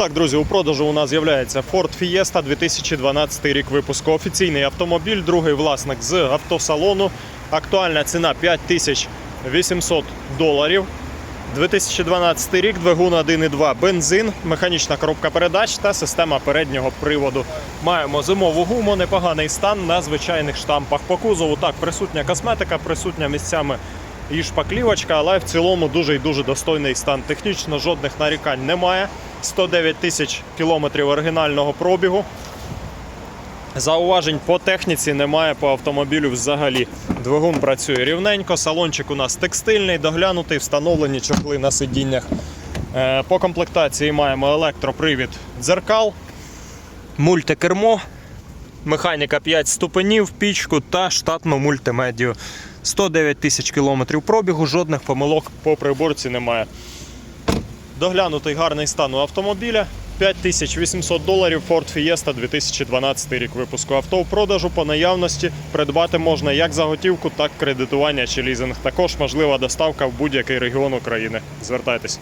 Так, друзі, у продажу у нас з'являється Ford Fiesta 2012 рік випуску. Офіційний автомобіль, другий власник з автосалону. Актуальна ціна 5800 доларів. 2012 рік, двигун 1.2 бензин, механічна коробка передач та система переднього приводу. Маємо зимову гуму, непоганий стан на звичайних штампах. По кузову так, присутня косметика, присутня місцями і шпаклівочка, але в цілому дуже і дуже достойний стан. Технічно жодних нарікань немає. 109 тисяч кілометрів оригінального пробігу. Зауважень по техніці немає по автомобілю взагалі. Двигун працює рівненько, салончик у нас текстильний, доглянутий, встановлені чохли на сидіннях. Е, По комплектації маємо електропривід дзеркал, мультикермо, механіка 5 ступенів, пічку та штатну мультимедію. 109 тисяч кілометрів пробігу, жодних помилок по приборці немає. Доглянутий гарний стан у автомобіля. 5800 доларів Ford Fiesta 2012 рік випуску. Авто в продажу по наявності придбати можна як за готівку, так кредитування чи лізинг. Також можлива доставка в будь-який регіон України. Звертайтесь.